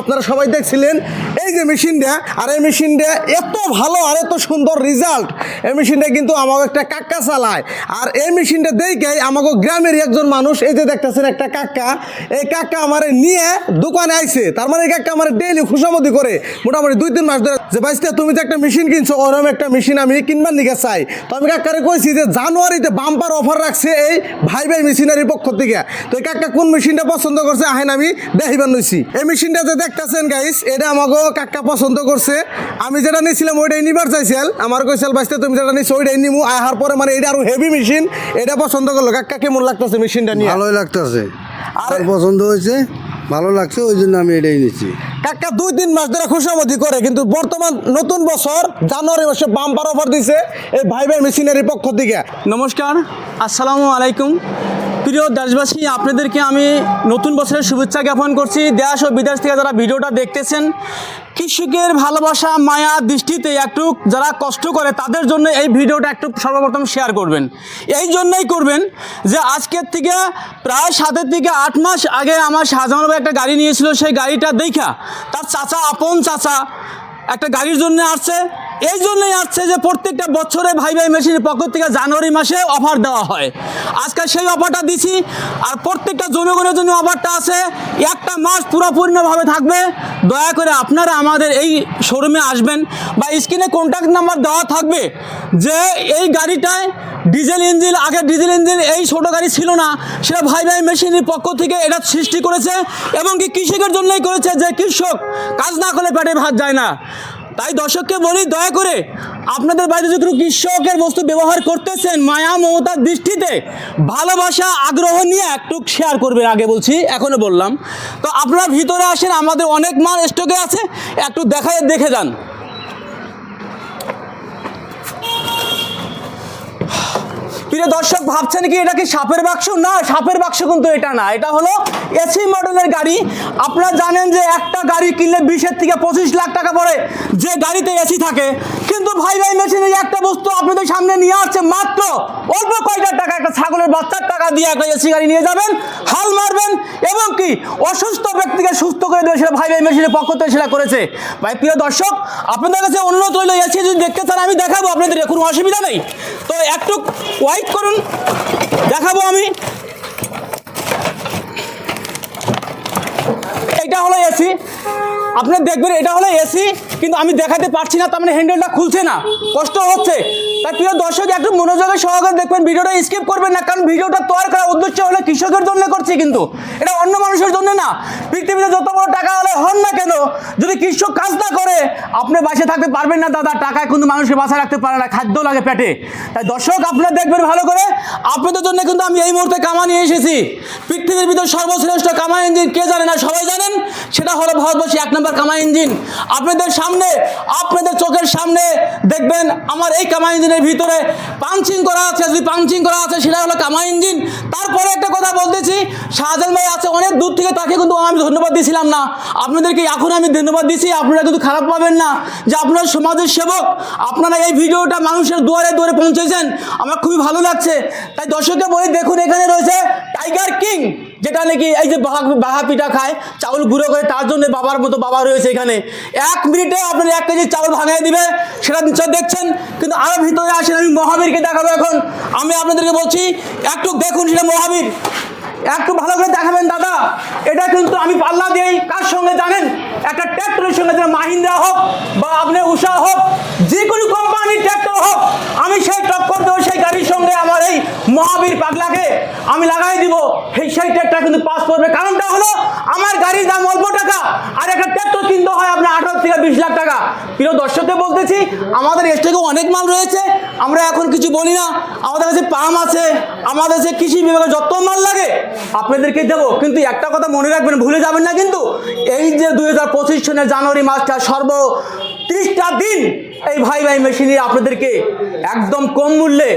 আপনারা সবাই দেখছিলেন। এই যে মেশিনটা, আর এই মেশিনটা এত ভালো আর এত সুন্দর রেজাল্ট এই মেশিনটা কিন্তু আমাকে একটা কাক্কা চালায়। আর এই মেশিনটা দেখে আমাকে গ্রামের একজন মানুষ, এই যে দেখতেছেন একটা কাক্কা এই কাক্কা আমার নিয়ে দোকানে আইছে। তার মানে এই কাক্কা আমার ডেইলি খুশামতি করে। মোটামুটি দুই তিন মাস ধরে যে, ভাইস্তে, তুমি যে একটা মেশিন কিনছো ওরকম একটা মেশিন আমি কিনবার নিকে চাই। তো আমি কাকারে কইছি যে জানুয়ারিতে বাম্পার অফার রাখছে এই ভাই ভাই মেশিনারির পক্ষ থেকে। তো এই কাকা কোন মেশিনটা পছন্দ করছে আহেন আমি দেখিবার নইছি এই মেশিনটা যে দেখতেছেন গাইস এটা আমাকে কাকা পছন্দ করছে। আমি যেটা নিয়েছিলাম ওইটাই নিবার চাইছিল আমার কইছিল বাইসতে তুমি যেটা নিছো ওইটাই নিমু। আহার পরে মানে এটা আরও হেভি মেশিন এটা পছন্দ করল। কাকা কেমন লাগতেছে মেশিনটা নিয়ে? ভালোই লাগতেছে। আর- আর পছন্দ হয়েছে ভালো লাগছে ওই জন্য আমি এটাই নিচ্ছি। কাকা দুই তিন মাস ধরে খুশামতি করে, কিন্তু বর্তমান নতুন বছর, জানুয়ারি মাসে বাম্পার অফার দিছে এই ভাই ভাই মেশিনারির পক্ষ থেকে। নমস্কার, আসসালামু আলাইকুম। প্রিয় দেশবাসী, আপনাদেরকে আমি নতুন বছরের শুভেচ্ছা জ্ঞাপন করছি। দেশ ও বিদেশ থেকে যারা ভিডিওটা দেখতেছেন, কৃষকের ভালোবাসা, মায়া দৃষ্টিতে একটু যারা কষ্ট করে, তাদের জন্য এই ভিডিওটা একটু সর্বপ্রথম শেয়ার করবেন। এই জন্যই করবেন যে আজকের থেকে প্রায় সাতের থেকে আট মাস আগে আমার শাহজাহান একটা গাড়ি নিয়েছিল, সেই গাড়িটা দেখা। তার চাচা, আপন চাচা একটা গাড়ির জন্য আসছে। এই জন্যই আসছে যে প্রত্যেকটা বছরে ভাই ভাই মেশিনের পক্ষ থেকে জানুয়ারি মাসে অফার দেওয়া হয়। আজকে সেই অফারটা দিছি আর প্রত্যেকটা জনগণের জন্য অফারটা আছে। একটা মাস পুরোপূর্ণভাবে থাকবে। দয়া করে আপনারা আমাদের এই শোরুমে আসবেন বা স্ক্রিনে কন্ট্যাক্ট নাম্বার দেওয়া থাকবে যে এই গাড়িটায় ডিজেল ইঞ্জিন, আগে ডিজেল ইঞ্জিন এই ছোটো গাড়ি ছিল না। সেটা ভাই ভাই মেশিনের পক্ষ থেকে এটা সৃষ্টি করেছে এবং কি কৃষকের জন্যই করেছে যে কৃষক কাজ না করলে পেটে ভাত যায় না। তাই দর্শককে বলি, দয়া করে আপনাদের বাড়িতে যদি কোনো কৃষকের বস্তু ব্যবহার করতেছেন, মায়া মমতার দৃষ্টিতে ভালোবাসা, আগ্রহ নিয়ে একটু শেয়ার করবেন, আগে বলছি এখনও বললাম। তো আপনারা ভিতরে আসেন, আমাদের অনেক মাল স্টকে আছে, একটু দেখায়, দেখে যান। প্রিয় দর্শক, ভাবছেন কি এটা কি সাপের বাক্স? না, সাপের বাক্স কিন্তু এটা না। এটা হলো এসি মডেলের গাড়ি। আপনারা জানেন যে একটা গাড়ি কিনলে বিশের থেকে পঁচিশ লাখ টাকা পড়ে যে গাড়িতে এসি থাকে। কিন্তু ভাই ভাই মেশিনে একটা বস্তু আপনাদের সামনে নিয়ে আসছে, মাত্র অল্প কয়টা টাকা একটা ছাগলের বাচ্চার টাকা দিয়ে একটা এসি গাড়ি নিয়ে যাবেন, হাল মারবেন এবং কি অসুস্থ ব্যক্তিকে সুস্থ করে দেবে সেটা ভাই ভাই মেশিনের পক্ষ থেকে সেটা করেছে। ভাই, প্রিয় দর্শক, আপনাদের কাছে অনুরোধ রইল, এসি যদি দেখতে চান, আমি দেখাবো, আপনাদের কোনো অসুবিধা নেই। তো একটু ওয়াইট করুন, দেখাবো আমি। এটা হলো এসি আপনি দেখবেন এটা হলো এসি কিন্তু আমি দেখাতে পারছি না, তার মানে হ্যান্ডেলটা খুলছে না, কষ্ট হচ্ছে। তাই প্রিয় দর্শক, একটু মনোযোগের সহকারে দেখবেন, ভিডিওটা স্কিপ করবেন না, কারণ ভিডিওটা তৈরি করার উদ্দেশ্য হলো কৃষকের জন্য করছি কিন্তু। এটা অন্য মানুষের জন্য না পৃথিবীতে যত বড় টাকা হলে হন না কেন, যদি কৃষক কাজ না করে, আপনি বাসে থাকতে পারবেন না দাদা, টাকায় কিন্তু মানুষকে বাসা রাখতে পারে না, খাদ্য লাগে পেটে। তাই দর্শক, আপনারা দেখবেন ভালো করে, আপনাদের জন্য কিন্তু আমি এই মুহূর্তে কামা নিয়ে এসেছি। পৃথিবীর ভিতরে সর্বশ্রেষ্ঠ কামা ইঞ্জিন কে জানে না, সবাই জানেন? সেটা হলো ভারতবর্ষে এক নম্বর কামা ইঞ্জিন। আপনাদের সামনে, আপনাদের চোখের সামনে দেখবেন আমার এই কামা ইঞ্জিনের ভিতরে পাঞ্চিং করা আছে, যদি পাঞ্চিং করা আছে, সেটা হলো কামা ইঞ্জিন। তারপরে একটা কথা বলতেছি শাহজাহান ভাই আছে অনেক দূর থেকে, তাকে কিন্তু আমি ধন্যবাদ দিয়েছিলাম না। আপনাদেরকে এখন আমি ধন্যবাদ দিচ্ছি আপনারা কিন্তু খারাপ পাবেন না। যে আপনারা সমাজের সেবক, আপনারা এই ভিডিওটা মানুষের দুয়ারে দুয়ারে পৌঁছেছেন, আমার খুবই ভালো লাগছে। তাই দর্শককে বলি, দেখুন এখানে রয়েছে টাইগার কিং যেটা নাকি এই যে বাহা বাহা পিঠা খায়, চাউল গুঁড়ো করে, তার জন্য বাবার মতো বাবা রয়েছে এখানে। এক মিনিটে আপনার এক কেজি চাউল ভাঙাই দিবে, সেটা নিশ্চয় দেখছেন, কিন্তু আরও ভিতরে আসেন, আমি মহাবীরকে দেখাবো এখন। আমি আপনাদেরকে বলছি, একটু দেখুন সেটা মহাবীর। একটু ভালো করে দেখাবেন, দাদা। এটা কিন্তু আমি পাল্লা দিই কার সঙ্গে জানেন? একটা ট্র্যাক্টরের সঙ্গে যেন মাহিন্দ্রা হোক বা আপনার উষা হোক, যে কোনো কোম্পানির ট্র্যাক্টর হোক, আমি সেই টক্কর দেবো, সেই গাড়ির সঙ্গে আমার এই মহাবীর পাগলাকে আমি লাগাই দিব। সেই সেই ট্র্যাক্টর কিন্তু পাস করবে। কারণটা হলো, আমার গাড়ির দাম অল্প টাকা। ট্র্যাক্টর কিনতে হয় আপনার আঠারো থেকে বিশ লাখ টাকা। প্রিয় দর্শককে বলতেছি, আমাদের স্টকে অনেক মাল রয়েছে। আমরা এখন কিছু বলি না। আমাদের কাছে পাম আছে, আমাদের কাছে কৃষি বিভাগে যত মাল লাগে, আপনাদেরকে দেবো। কিন্তু একটা কথা মনে রাখবেন, ভুলে যাবেন না কিন্তু, এই যে দুই হাজার পঁচিশ সনের জানুয়ারি মাসটা সর্ব ত্রিশটা দিন এই ভাই ভাই মেশিনে আপনাদেরকে একদম কম মূল্যে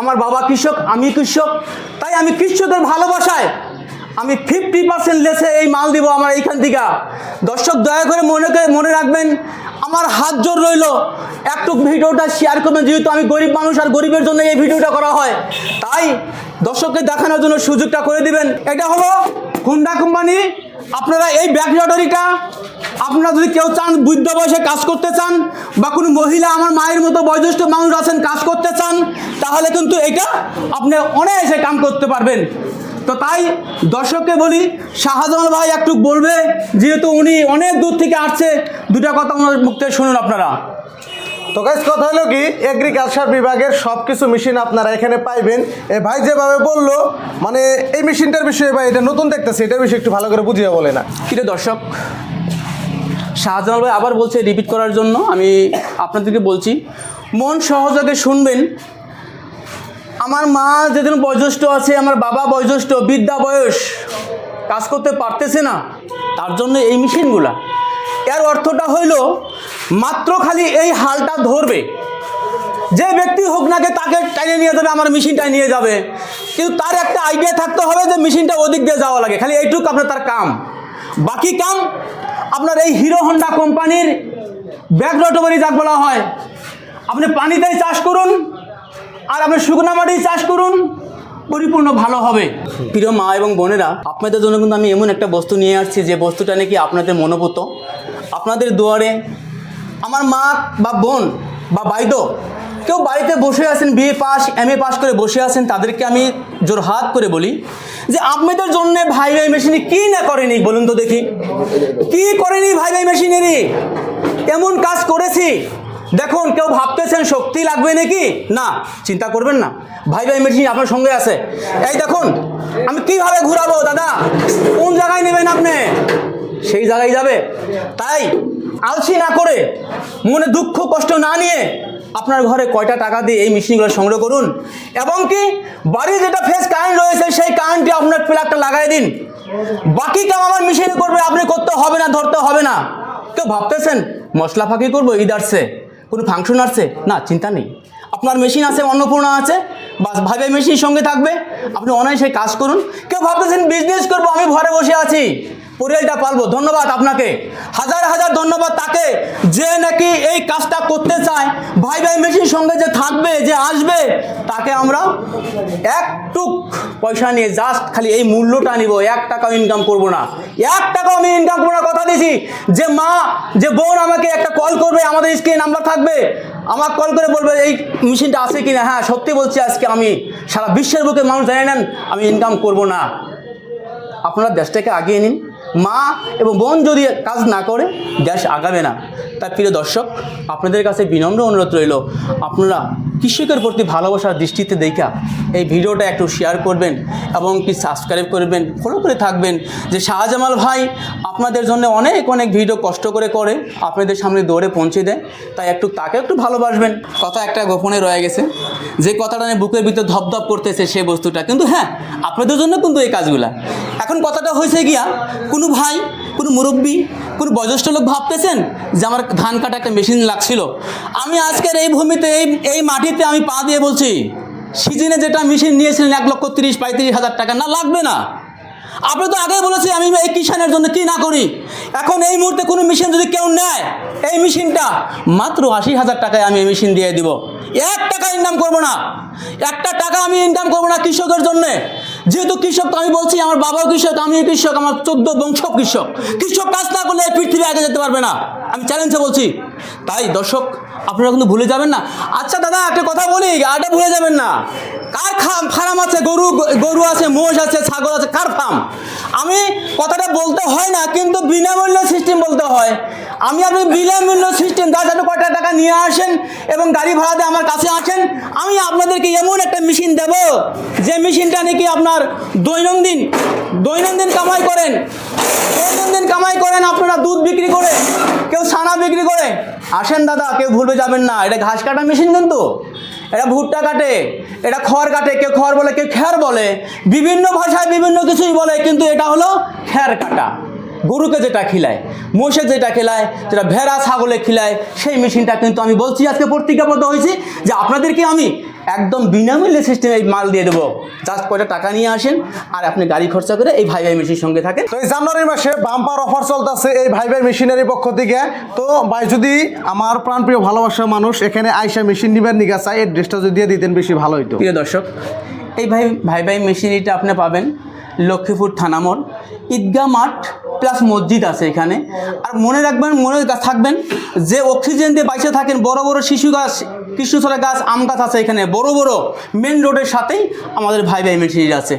আমার বাবা কৃষক, আমি কৃষক, তাই আমি কৃষকদের ভালোবাসায় আমি ফিফটি পার্সেন্ট লেসে এই মাল দিব আমার এইখান থেকে। দর্শক, দয়া করে মনে করে মনে রাখবেন, আমার হাত জোর রইল। একটু ভিডিওটা শেয়ার করবেন, যেহেতু আমি গরিব মানুষ আর গরিবের জন্য এই ভিডিওটা করা হয়। তাই দর্শককে দেখানোর জন্য সুযোগটা করে দিবেন। এটা হলো হুন্ডা কোম্পানি আপনারা এই ব্যাক লটারিটা আপনারা যদি কেউ চান বৃদ্ধ বয়সে কাজ করতে চান বা কোনো মহিলা, আমার মায়ের মতো বয়োজ্যেষ্ঠ মানুষ আছেন, কাজ করতে চান, তাহলে কিন্তু এটা আপনি অনায়াসে কাম করতে পারবেন। তো তাই দর্শককে বলি শাহজামাল ভাই একটু বলবে যেহেতু উনি অনেক দূর থেকে আসছে দুটা কথা ওনার মুখ থেকে শুনুন আপনারা। তো গাইজ কথা হলো কি এগ্রিকালচার বিভাগের সব কিছু মেশিন আপনারা এখানে পাইবেন। এ ভাই যেভাবে বলল মানে এই মেশিনটার বিষয়ে ভাই এটা নতুন দেখতেছে এটার বিষয়ে একটু ভালো করে বুঝিয়ে বলে না। কিরে দর্শক শাহজালাল ভাই আবার বলছে রিপিট করার জন্য আমি আপনাদেরকে বলছি মন সহযোগে শুনবেন আমার মা যেদিন বয়োজ্যেষ্ঠ আছে, আমার বাবা বয়োজ্যেষ্ঠ বিদ্যা বয়স, কাজ করতে পারতেছে না, তার জন্য এই মেশিনগুলা। এর অর্থটা হইল, মাত্র খালি এই হালটা ধরবে। যে ব্যক্তি হোক নাকে তাকে টাইনে নিয়ে যাবে, আমার মেশিনটাই নিয়ে যাবে। কিন্তু তার একটা আইডিয়া থাকতে হবে যে মেশিনটা ওদিক দিয়ে যাওয়া লাগে, খালি এইটুকু আপনার তার কাম। বাকি কাম আপনার এই হিরো হন্ডা কোম্পানির ব্যাক রটোবারি যাক বলা হয়। আপনি পানিতেই চাষ করুন আর আপনি শুকনো মাটি চাষ করুন, পরিপূর্ণ ভালো হবে। প্রিয় মা এবং বোনেরা, আপনাদের জন্য কিন্তু আমি এমন একটা বস্তু নিয়ে আসছি, যে বস্তুটা নাকি আপনাদের মনোভূত আপনাদের দুয়ারে আমার মা বা বোন বা বাইদ, কেউ বাড়িতে বসে আছেন B A pass, M A pass করে বসে আছেন, তাদেরকে আমি জোর হাত করে বলি, যে আপনাদের জন্য ভাই ভাই মেশিনে কি না করেনি, বলুন তো দেখি। কি করেনি ভাই ভাই মেশিনেরই? এমন কাজ করেছি? দেখুন, কেউ ভাবতেছেন শক্তি লাগবে নাকি? না, চিন্তা করবেন না। ভাই ভাই মেশিন আপনার সঙ্গে আছে। এই দেখুন, আমি কীভাবে ঘুরাবো, দাদা? কোন জায়গায় নেবেন আপনি? সেই জায়গায় যাবে। তাই, আলসি না করে, মনে দুঃখ, কষ্ট না নিয়ে আপনার ঘরে কয়টা টাকা দিয়ে এই মেশিনগুলো সংগ্রহ করুন। এবং কি, বাড়ির যেটা ফেস কারেন্ট রয়েছে, সেই কারেন্টটি আপনার প্লাগটা লাগাই দিন। বাকি কাম আমার মেশিনে করবে, আপনি করতে হবে না, ধরতে হবে না। কেউ ভাবতেছেন, মশলা ফাঁকি করব আসছে। কোনো ফাংশন আসছে না, চিন্তা নেই। আপনার মেশিন আছে, অন্নপূর্ণা আছে বাস ভাই মেশিন সঙ্গে থাকবে। আপনি অনায়াসে কাজ করুন। কেউ ভাবতেছেন বিজনেস করব, আমি ঘরে বসে আছি। পরিয়ালটা পালবো। ধন্যবাদ আপনাকে। হাজার হাজার ধন্যবাদ তাকে যে নাকি এই কাজটা করতে চায়। ভাই ভাই মেশিন সঙ্গে যে থাকবে, যে আসবে, তাকে আমরা একটুক পয়সা নিয়ে জাস্ট খালি এই মূল্যটা নিব। এক টাকাও ইনকাম করব না। এক টাকাও আমি ইনকাম করব না কথা দিছি যে মা, যে বোন আমাকে একটা কল করবে, আমাদের স্ক্রিনে নাম্বার থাকবে। আমার কল করে বলবে, এই মেশিনটা আছে কি না হ্যাঁ সত্যি বলছি আজকে আমি সারা বিশ্বের বুকে মানুষ জানে নেন আমি ইনকাম করব না। আপনারা দেশটাকে আগিয়ে নিন। মা এবং বোন যদি কাজ না করে দেশ আগাবে না। তাই প্রিয় দর্শক, আপনাদের কাছে বিনম্র অনুরোধ রইল, আপনারা কৃষকের প্রতি ভালোবাসার দৃষ্টিতে দেখা এই ভিডিওটা একটু শেয়ার করবেন এবং কি সাবস্ক্রাইব করবেন ফলো করে থাকবেন যে শাহজামাল ভাই আপনাদের জন্য অনেক অনেক ভিডিও কষ্ট করে করে আপনাদের সামনে দৌড়ে পৌঁছে দেয়। তাই একটু তাকে একটু ভালোবাসবেন। কথা একটা গোপনে রয়ে গেছে, যে কথাটা নিয়ে বুকের ভিতর ধপধপ করতেছে সেই বস্তুটা। কিন্তু হ্যাঁ আপনাদের জন্য কিন্তু এই কাজগুলা। এখন কথাটা হয়েছে গিয়া কোনো ভাই, কোনো মুরব্বী, কোনো বয়োজ্যেষ্ঠ লোক ভাবতেছেন যে আমার ধান কাটা একটা মেশিন লাগছিল। আমি আজকের এই ভূমিতে, এই এই মাটিতে আমি পা দিয়ে বলছি, সিজনে যেটা মেশিন নিয়েছিলেন এক লক্ষ তিরিশ, পঁয়ত্রিশ হাজার টাকা, না লাগবে না। আপনি তো আগে বলেছি আমি এই কিষানের জন্য কি না করি? এখন এই মুহূর্তে কোনো মেশিন যদি কেউ নেয়, এই মেশিনটা মাত্র আশি হাজার টাকায় আমি এই মেশিন দিয়ে দিব। এক টাকা ইনকাম করব না। একটা টাকা আমি ইনকাম করব না কৃষকের জন্যে। যেহেতু কৃষক, আমি বলছি আমার বাবাও কৃষক, আমিও কৃষক, আমার চোদ্দ বংশ কৃষক। কৃষক কাজ না করলে পৃথিবী আগে যেতে পারবে না। আমি চ্যালেঞ্জে বলছি। তাই দর্শক আপনারা কিন্তু ভুলে যাবেন না। আচ্ছা দাদা, একটা কথা বলি আটা ভুলে যাবেন না। কার ফার্ম আছে? গরু গরু আছে, মোষ আছে, ছাগল আছে, কার ফার্ম? আমি কথাটা বলতে হয় না, কিন্তু বিনামূল্য সিস্টেম বলতে হয়। আমি আপনি বিনামূল্য সিস্টেম দশ হাজার কয়টা টাকা নিয়ে আসেন এবং গাড়ি ভাড়া দিয়ে আমার কাছে আসেন, আমি আপনাদেরকে এমন একটা মেশিন দেব, যে মেশিনটা নাকি আপনার দৈনন্দিন দৈনন্দিন কামাই করেন। দৈনন্দিন কামাই করেন, আপনারা দুধ বিক্রি করে, কেউ ছানা বিক্রি করে। আসেন দাদা, কেউ ভুলবে যাবেন না। এটা ঘাস কাটা মেশিন কিন্তু। এটা ভুট্টা কাটে, এটা খড় কাটে। কেউ খড় বলে, কেউ খ্যার বলে। বিভিন্ন ভাষায় বিভিন্ন কিছুই বলে, কিন্তু এটা হলো খ্যার কাটা। গরুকে যেটা খিলায়, মোষে যেটা খেলায়, যেটা ভেড়া, ছাগলে খিলায়, সেই মেশিনটা কিন্তু আমি বলছি, আজকে পত্রিকাবদ্ধ হয়েছি যে আপনাদেরকে আমি একদম বিনামূল্যে সিস্টেমে এই মাল দিয়ে দেবো। জাস্ট কয়টা টাকা নিয়ে আসেন আর আপনি গাড়ি খরচা করে এই ভাই ভাই মেশিনের সঙ্গে থাকেন। তো এই জানুয়ারি মাসে বাম্পার অফার চলতেছে এই ভাই ভাই মেশিনারি পক্ষ থেকে। তো ভাই যদি আমার প্রাণপ্রিয় ভালোবাসা মানুষ এখানে আইসা মেশিন নিবার নিগা চাই এই ড্রেসটা যদি দিয়ে দিতেন বেশি ভালো হইতো। প্রিয় দর্শক এই ভাই ভাই ভাই মেশিনারিটা আপনি পাবেন লক্ষ্মীপুর থানা মোড় ঈদগাহ মাঠ প্লাস মসজিদ আছে এখানে। আর মনে রাখবেন, মনে থাকবেন যে অক্সিজেন দিয়ে বাইসে থাকেন বড় বড় শিশু গাছ, কৃষ্ণচূড়া গাছ, আম গাছ আছে এখানে, বড় বড় মেন রোডের সাথেই আমাদের ভাই ভাই মেশিনারি আছে।